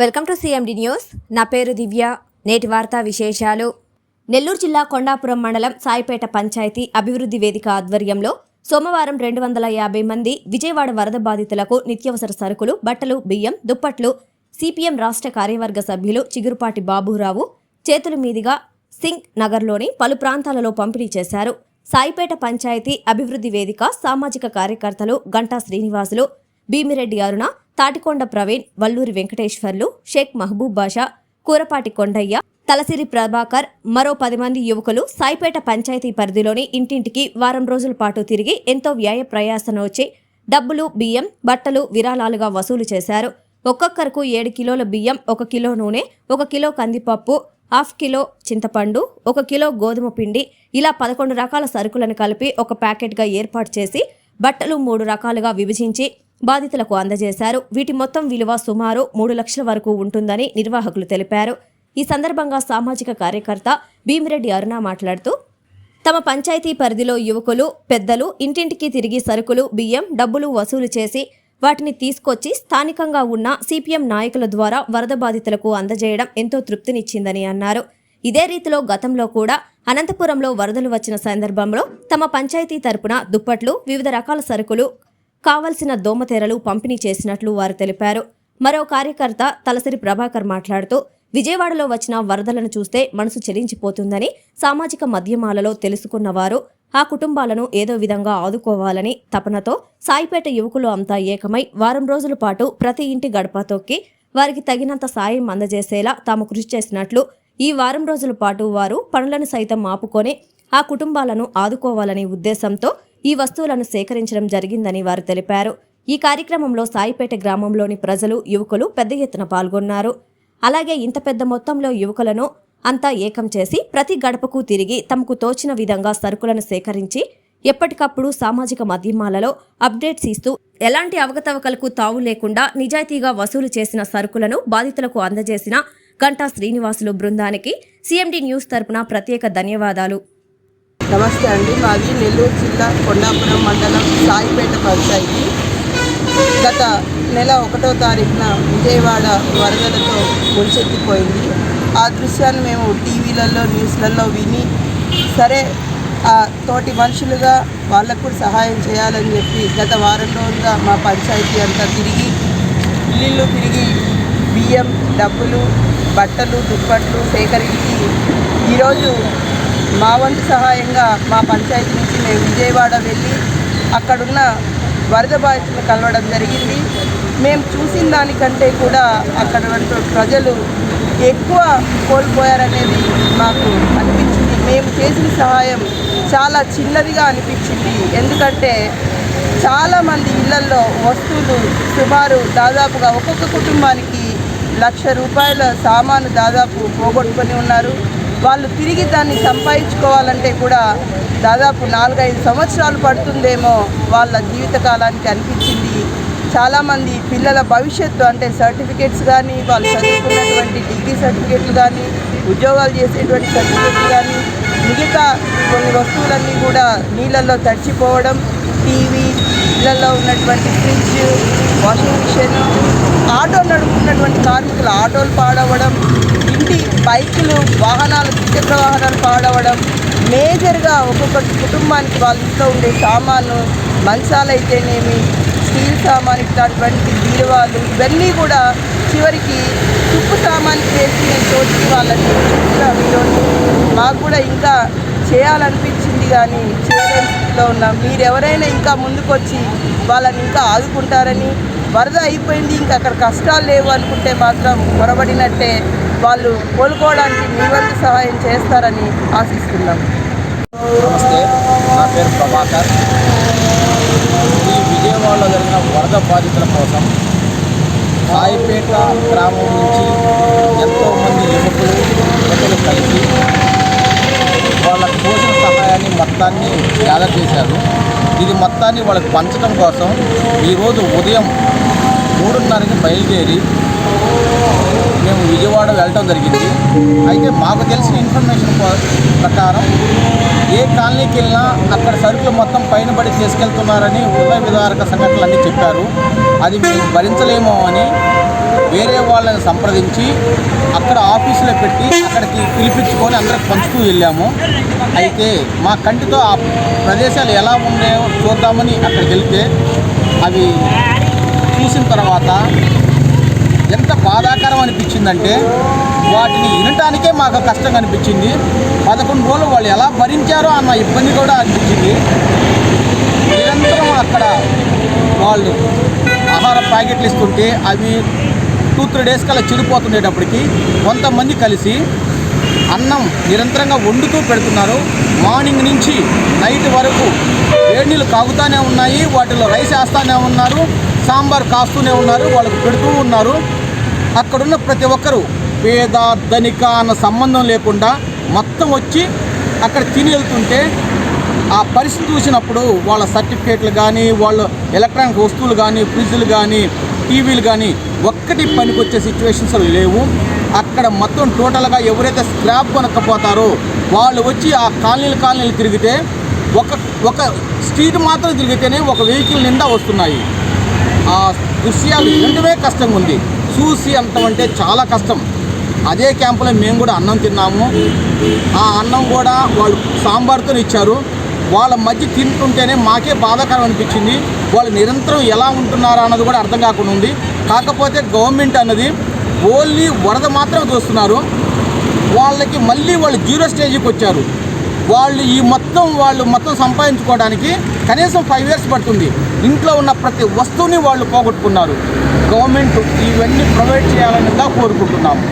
Welcome to CMD news నా పేరు దివ్య. నేటి వార్తా విశేషాలు. నెల్లూరు జిల్లా కొండాపురం మండలం సాయిపేట పంచాయతీ అభివృద్ధి వేదిక ఆధ్వర్యంలో సోమవారం రెండు వందల యాభై మంది విజయవాడ వరద బాధితులకు నిత్యావసర సరుకులు బట్టలు బియ్యం దుప్పట్లు సిపిఎం రాష్ట్ర కార్యవర్గ సభ్యులు చిగురుపాటి బాబురావు చేతుల మీదుగా సింగ్ నగర్లోని పలు ప్రాంతాలలో పంపిణీ చేశారు. సాయిపేట పంచాయతీ అభివృద్ధి వేదిక సామాజిక కార్యకర్తలు గంటా శ్రీనివాసులు భీమిరెడ్డి అరుణ తాటికొండ ప్రవీణ్ వల్లూరి వెంకటేశ్వర్లు షేక్ మహబూబ్ బాషా కూరపాటి కొండయ్య తలసిరి ప్రభాకర్ మరో పది మంది యువకులు సాయిపేట పంచాయతీ పరిధిలోని ఇంటింటికి వారం రోజుల పాటు తిరిగి ఎంతో వ్యయ ప్రయాసన వచ్చి డబ్బులు బియ్యం బట్టలు విరాళాలుగా వసూలు చేశారు. ఒక్కొక్కరకు ఏడు కిలోల బియ్యం ఒక కిలో నూనె ఒక కిలో కందిపప్పు హాఫ్ కిలో చింతపండు ఒక కిలో గోధుమ పిండి ఇలా పదకొండు రకాల సరుకులను కలిపి ఒక ప్యాకెట్గా ఏర్పాటు చేసి బట్టలు మూడు రకాలుగా విభజించి బాధితులకు అందజేశారు. వీటి మొత్తం విలువ సుమారు మూడు లక్షల వరకు ఉంటుందని నిర్వాహకులు తెలిపారు. ఈ సందర్భంగా సామాజిక కార్యకర్త భీమిరెడ్డి అరుణ మాట్లాడుతూ తమ పంచాయతీ పరిధిలో యువకులు పెద్దలు ఇంటింటికి తిరిగి సరుకులు బియ్యం డబ్బులు వసూలు చేసి వాటిని తీసుకొచ్చి స్థానికంగా ఉన్న సిపిఎం నాయకుల ద్వారా వరద బాధితులకు అందజేయడం ఎంతో తృప్తినిచ్చిందని అన్నారు. ఇదే రీతిలో గతంలో కూడా అనంతపురంలో వరదలు వచ్చిన సందర్భంలో తమ పంచాయతీ తరపున దుప్పట్లు వివిధ రకాల సరుకులు కావలసిన దోమతెరలు పంపిణీ చేసినట్లు వారు తెలిపారు. మరో కార్యకర్త తలసరి ప్రభాకర్ మాట్లాడుతూ విజయవాడలో వచ్చిన వరదలను చూస్తే మనసు చెలించిపోతుందని సామాజిక మాధ్యమాలలో తెలుసుకున్నవారు ఆ కుటుంబాలను ఏదో విధంగా ఆదుకోవాలని తపనతో సాయిపేట యువకులు అంతా ఏకమై వారం రోజుల పాటు ప్రతి ఇంటి గడప తొక్కి వారికి తగినంత సాయం అందజేసేలా తాము కృషి చేసినట్లు ఈ వారం రోజుల పాటు వారు పనులను సైతం ఆపుకొని ఆ కుటుంబాలను ఆదుకోవాలనే ఉద్దేశంతో ఈ వస్తువులను సేకరించడం జరిగిందని వారు తెలిపారు. ఈ కార్యక్రమంలో సాయిపేట గ్రామంలోని ప్రజలు యువకులు పెద్ద ఎత్తున పాల్గొన్నారు. అలాగే ఇంత పెద్ద మొత్తంలో యువకులను అంతా ఏకం చేసి ప్రతి గడపకు తిరిగి తమకు తోచిన విధంగా సరుకులను సేకరించి ఎప్పటికప్పుడు సామాజిక మాధ్యమాలలో అప్డేట్స్ ఇస్తూ ఎలాంటి అవకతవకలకు తావు లేకుండా నిజాయితీగా వసూలు చేసిన సరుకులను బాధితులకు అందజేసిన గంటా శ్రీనివాసులు బృందానికి సీఎండీ న్యూస్ తరపున ప్రత్యేక ధన్యవాదాలు. నమస్తే అండి. మాది నెల్లూరు జిల్లా కొండాపురం మండలం సాయిపేట పంచాయతీ. గత నెల ఒకటో తారీఖున విజయవాడ వరదలతో ముంచెత్తిపోయింది ఆ దృశ్యాన్ని మేము టీవీలలో న్యూస్లలో విని సరే ఆ తోటి మనుషులుగా వాళ్ళకు కూడా సహాయం చేయాలని చెప్పి గత వారం రోజులుగా మా పంచాయతీ అంతా తిరిగి ఇల్లు తిరిగి బియ్యం డబ్బులు బట్టలు దుప్పట్లు సేకరించి ఈరోజు మా వంతు సహాయంగా మా పంచాయతీ నుంచి మేము విజయవాడ వెళ్ళి అక్కడున్న వరద బాధితులు కలవడం జరిగింది. మేము చూసిన దానికంటే కూడా అక్కడ ప్రజలు ఎక్కువ కోల్పోయారనేది మాకు అనిపించింది. మేము చేసిన సహాయం చాలా చిన్నదిగా అనిపించింది. ఎందుకంటే చాలామంది ఇళ్ళల్లో వస్తువులు సుమారు దాదాపుగా ఒక్కొక్క కుటుంబానికి లక్ష రూపాయల సామాను దాదాపు పోగొట్టుకొని ఉన్నారు. వాళ్ళు తిరిగి దాన్ని సంపాదించుకోవాలంటే కూడా దాదాపు నాలుగైదు సంవత్సరాలు పడుతుందేమో వాళ్ళ జీవితకాలానికి అనిపించింది. చాలామంది పిల్లల భవిష్యత్తు అంటే సర్టిఫికేట్స్ కానీ వాళ్ళు చదువుకున్నటువంటి డిగ్రీ సర్టిఫికేట్లు కానీ ఉద్యోగాలు చేసేటువంటి సర్టిఫికేట్లు కానీ మిగతా కొన్ని వస్తువులన్నీ కూడా నీళ్ళల్లో తడిచిపోవడం టీవీ ఇళ్ళలో ఉన్నటువంటి ఫ్రిడ్జ్ వాషింగ్ మిషన్ ఆటో నడుపుకున్నటువంటి కార్మికులు ఆటోలు పాడవడం ఇలాంటి బైకులు వాహనాలు ద్విచక్ర వాహనాలు పాడవడం మేజర్గా ఒక్కొక్క కుటుంబానికి వాళ్ళ ఇంట్లో ఉండే సామాను మంచాలైతేనేమి స్టీల్ సామాన్ ఇట్లాంటివంటి బీరువాలు ఇవన్నీ కూడా చివరికి తుప్పు సామాన్కి వేసి నేను చోటికి వాళ్ళని చూస్తున్నాం ఈరోజు మాకు కూడా ఇంకా చేయాలనిపించింది కానీ చేయలేని స్థితిలో ఉన్నాం. మీరెవరైనా ఇంకా ముందుకొచ్చి వాళ్ళని ఇంకా ఆదుకుంటారని వరద అయిపోయింది ఇంకా అక్కడ కష్టాలు లేవు అనుకుంటే మాత్రం పొరబడినట్టే వాళ్ళు కోలుకోవడానికి మీ వంతు సహాయం చేస్తారని ఆశిస్తున్నాం. నమస్తే నా పేరు ప్రభాకర్. ఈ విజయవాడలో జరిగిన వరద బాధితుల కోసం సాయిపేట గ్రామం నుంచి ఎంతోమంది యువకులు యువకులు కలిసి వాళ్ళ పోషణ సహాయాన్ని మొత్తాన్ని గ్యాదర్ చేశారు. ఇది మొత్తాన్ని వాళ్ళకి పంచడం కోసం ఈరోజు ఉదయం మూడున్నరకి బయలుదేరి మేము విజయవాడ వెళ్ళటం జరిగింది. అయితే మాకు తెలిసిన ఇన్ఫర్మేషన్ ప్ర- ప్రకారం ఏ కాలనీకి వెళ్ళినా అక్కడ సరుకులు మొత్తం పైన పడి తీసుకెళ్తున్నారని ఉదయ విదారక సంఘటనలు అన్నీ చెప్పారు. అది మేము భరించలేమో అని వేరే వాళ్ళని సంప్రదించి అక్కడ ఆఫీసులో పెట్టి అక్కడికి పిలిపించుకొని అందరికి పంచుతూ వెళ్ళాము. అయితే మా కంటితో ఆ ప్రదేశాలు ఎలా ఉన్నాయో చూద్దామని అక్కడికి వెళ్తే అవి చూసిన తర్వాత ఎంత బాధాకరం అనిపించిందంటే వాటిని వినటానికే మాకు కష్టం అనిపించింది. పదకొండు రోజులు వాళ్ళు ఎలా భరించారో అన్న ఇబ్బంది కూడా అనిపించింది. నిరంతరం అక్కడ వాళ్ళు ఆహార ప్యాకెట్లు ఇస్తుంటే అవి టూ త్రీ డేస్ కల్లా చెడిపోతుండేటప్పటికి కొంతమంది కలిసి అన్నం నిరంతరంగా వండుతూ పెడుతున్నారు. మార్నింగ్ నుంచి నైట్ వరకు వేడినీళ్ళు కాగుతూనే ఉన్నాయి వాటిలో రైస్ వేస్తూనే ఉన్నారు సాంబార్ కాస్తూనే ఉన్నారు వాళ్ళకు పెడుతూ ఉన్నారు. అక్కడున్న ప్రతి ఒక్కరూ పేద ధనిక అన్న సంబంధం లేకుండా మొత్తం వచ్చి అక్కడ తిని వెళ్తుంటే ఆ పరిస్థితి చూసినప్పుడు వాళ్ళ సర్టిఫికేట్లు కానీ వాళ్ళ ఎలక్ట్రానిక్ వస్తువులు కానీ ఫ్రిడ్జ్లు కానీ టీవీలు కానీ ఒక్కటి పనికొచ్చే సిచ్యువేషన్స్ లేవు. అక్కడ మొత్తం టోటల్గా ఎవరైతే స్క్రాప్ కొనకపోతారో వాళ్ళు వచ్చి ఆ కాలనీలు కాలనీలు తిరిగితే ఒక ఒక స్ట్రీట్ మాత్రం తిరిగితేనే ఒక వెహికల్ నిండా వస్తున్నాయి. ఆ దృశ్యాలు వినటమే కష్టంగా ఉంది చూసి అంతం అంటే చాలా కష్టం. అదే క్యాంపులో మేము కూడా అన్నం తిన్నాము. ఆ అన్నం కూడా వాళ్ళు సాంబార్తో ఇచ్చారు. వాళ్ళ మధ్య తింటుంటేనే మాకే బాధాకరం అనిపించింది. వాళ్ళు నిరంతరం ఎలా ఉంటున్నారా అన్నది కూడా అర్థం కాకుండా ఉంది. కాకపోతే గవర్నమెంట్ అన్నది ఓన్లీ వరద మాత్రమే చూస్తున్నారు. వాళ్ళకి మళ్ళీ వాళ్ళు జీరో స్టేజ్కి వచ్చారు. వాళ్ళు ఈ మొత్తం వాళ్ళు మొత్తం సంపాదించుకోవడానికి కనీసం ఫైవ్ ఇయర్స్ పడుతుంది. ఇంట్లో ఉన్న ప్రతి వస్తువుని వాళ్ళు పోగొట్టుకున్నారు. గవర్నమెంట్ ఇవన్నీ ప్రొవైడ్ చేయాలని కోరుకుంటున్నాము.